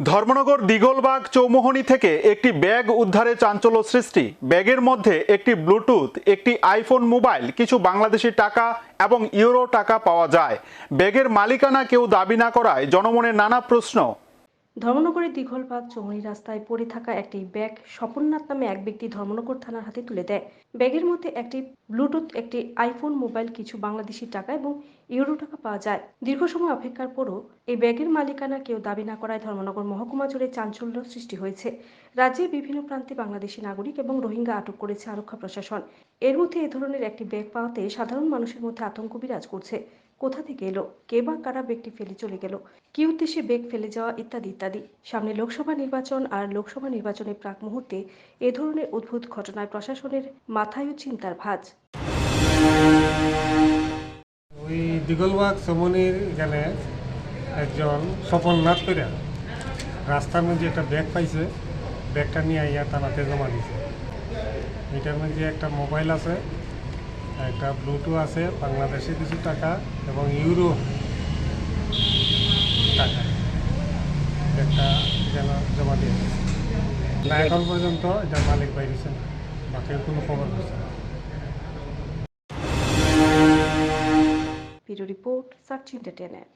ধর্মনগর দিগলবাগ চৌমোহনী থেকে একটি ব্যাগ উদ্ধারে চাঞ্চল্য সৃষ্টি। ব্যাগের মধ্যে একটি ব্লুটুথ, একটি আইফোন মোবাইল, কিছু বাংলাদেশি টাকা এবং ইউরো টাকা পাওয়া যায়। ব্যাগের মালিকানা কেউ দাবি না করায় জনমনে নানা প্রশ্ন। ধর্মনগরের দীঘলবাগ চৌমনি রাস্তায় পড়ে থাকা একটি ব্যাগ স্বপননাথ নামে এক ব্যক্তি ধর্মনগর থানার হাতে তুলে দেয়। ব্যাগের মধ্যে একটি ব্লুটুথ, একটি আইফোন, মোবাইল, কিছু বাংলাদেশি টাকা এবং ইউরো টাকা পাওয়া যায়। দীর্ঘ সময় অপেক্ষার পরও এই ব্যাগের মালিকানা কেউ দাবি না করায় ধর্মনগর মহকুমা জুড়ে চাঞ্চল্য সৃষ্টি হয়েছে। রাজ্যে বিভিন্ন প্রান্তে বাংলাদেশি নাগরিক এবং রোহিঙ্গা আটক করেছে আরক্ষা প্রশাসন। এর মধ্যে এ ধরনের একটি ব্যাগ পাওয়াতে সাধারণ মানুষের মধ্যে আতঙ্ক বিরাজ করছে। কোথা থেকে এলো? কে বা কারা ব্যক্তি ফেলে চলে গেল? কি উদ্দেশ্যে বেগ ফেলে যাওয়া? ইত্যাদি ইত্যাদি। সামনে লোকসভা নির্বাচন আর লোকসভা নির্বাচনের প্রাক মুহূর্তে এ ধরনের অদ্ভুত ঘটনায় প্রশাসনের মাথায়ও চিন্তার ভাঁজ। ওই দিগলবাগ সমনির এখানে একজন স্বপন নাথ করে রাস্তার মধ্যে একটা ব্যাগ পাইছে। ব্যাগটা নিয়ে আইয়া থানাতে জমা দিছে। এটার মধ্যে একটা মোবাইল আছে। একটা ব্লুটু আছে বাংলাদেশে কিছু টাকা এবং ইউরো টাকা। একটা যেন জমা দিয়ে। না এখন পর্যন্ত এটা মালিক বাইরেছে না বাকি কোনো খবর হচ্ছে না। Report search entertainment